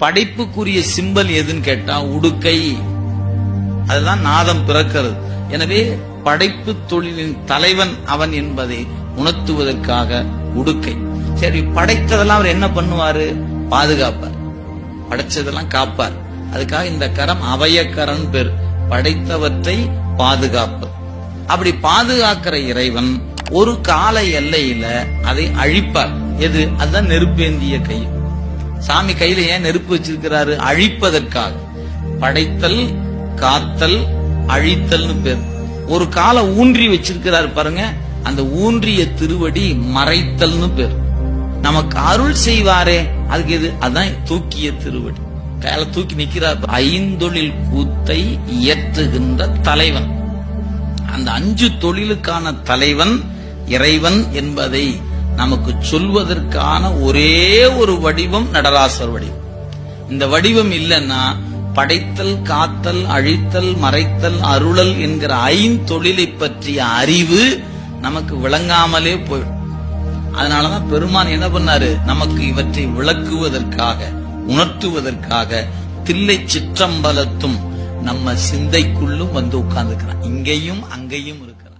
படைப்புக்குரிய symbol எதுன்னு கேட்டா உடுக்கை. அதுதான் நாதம் பிறக்கிறது. எனவே படைப்பு தொழிலின் தலைவன் அவன் என்பதை உணர்த்துவதற்காக உடுக்கை. சரி படைத்ததெல்லாம் அவர் என்ன பண்ணுவாரு? பாதுகாப்பார். படைச்சதெல்லாம் காப்பார். அதுக்காக இந்த கரம் அவயக்கரன் பேர். படைத்தவற்றை பாதுகாப்பு அப்படி பாதுகாக்கிற இறைவன் ஒரு கால எல்லையில அதை அழிப்பார். எது? அதுதான் நெருப்பேந்திய கை சாமி கையில ஏன் நெருப்பு வச்சிருக்கிறாரு? அழிப்பதற்காக. படைத்தல் காத்தல் அழித்தல்னு பேர். ஒரு காலை ஊன்றி வச்சிருக்கிறாரு பாருங்க. அந்த ஊன்றிய திருவடி மறைத்தல்னு பேர். நமக்கு அருள் செய்வாரே. அதுக்கு எது? அதான் தூக்கிய திருவடி. கையில தூக்கி நிக்கிறார். ஐந்தொழில் கூத்தை இயற்றுகின்ற தலைவன். அந்த அஞ்சு தொழிலுக்கான தலைவன் இறைவன் என்பதை நமக்கு சொல்வதற்கான ஒரே ஒரு வடிவம் நடராசர் வடிவம். இந்த வடிவம் இல்லைன்னா படைத்தல் காத்தல் அழித்தல் மறைத்தல் அருளல் என்கிற ஐந்தொழிலை பற்றிய அறிவு நமக்கு விளங்காமலே போயிடும். அதனாலதான் பெருமான் என்ன பண்ணாரு? நமக்கு இவற்றை விளக்குவதற்காக உணர்த்துவதற்காக தில்லை சிற்றம்பலத்தும் நம்ம சிந்தைக்குள்ளும் வந்து உட்கார்ந்துக்கிறான் இங்கேயும் அங்கேயும் இருக்கிறான்.